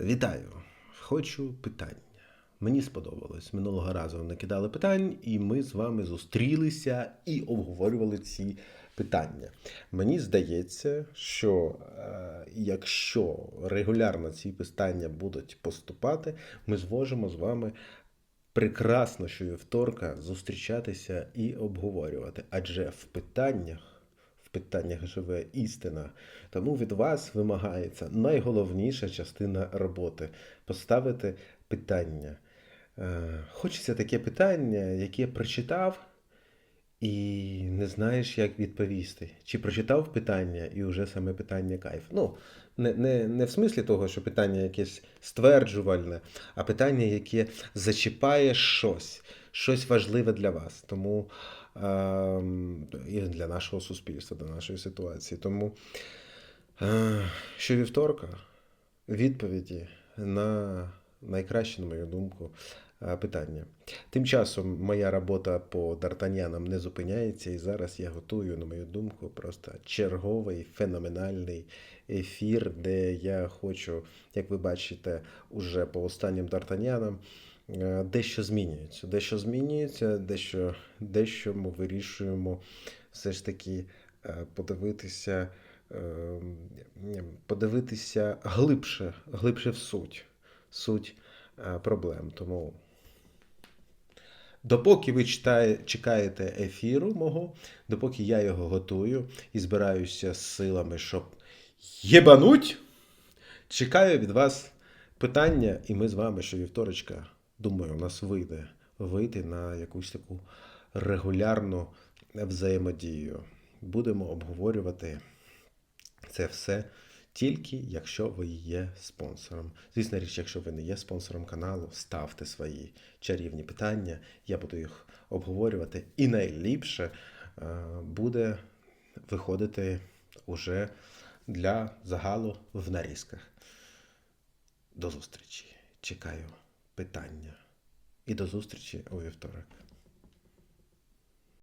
Вітаю! Хочу питання. Мені сподобалось. Минулого разу накидали питань, і ми з вами зустрілися і обговорювали ці питання. Мені здається, що е, якщо регулярно ці питання будуть поступати, ми зможемо з вами прекрасно щовівторка зустрічатися і обговорювати. Адже в питаннях питаннях живе істина. Тому від вас вимагається найголовніша частина роботи поставити питання. Е, Хочеться таке питання, яке прочитав і не знаєш, як відповісти. Чи прочитав питання і вже саме питання кайф. Ну, не, не, не в смислі того, що питання якесь стверджувальне, а питання, яке зачіпає щось, щось важливе для вас. Тому і для нашого суспільства, для нашої ситуації. Тому е, щовівторка відповіді на найкраще, на мою думку, е, питання. Тим часом моя робота по Д'Артаньянам не зупиняється, і зараз я готую, на мою думку, просто черговий феноменальний ефір, де я хочу, як ви бачите, уже по останнім Д'Артаньянам е, дещо змінюється. Дещо змінюється, дещо, дещо ми вирішуємо все ж таки е, подивитися, е, подивитися глибше, глибше в суть, суть е, проблем. Тому Допоки ви читає, чекаєте ефіру мого, допоки я його готую і збираюся з силами, щоб єбануть, чекаю від вас питання, і ми з вами щовівторочка, думаю, у нас вийде вийти на якусь таку регулярну взаємодію. Будемо обговорювати це все тільки якщо ви є спонсором. Звісно річ, якщо ви не є спонсором каналу, ставте свої чарівні питання, я буду їх обговорювати. І найліпше е, буде виходити уже для загалу в нарізках. До зустрічі. Чекаю питання. І до зустрічі у вівторок.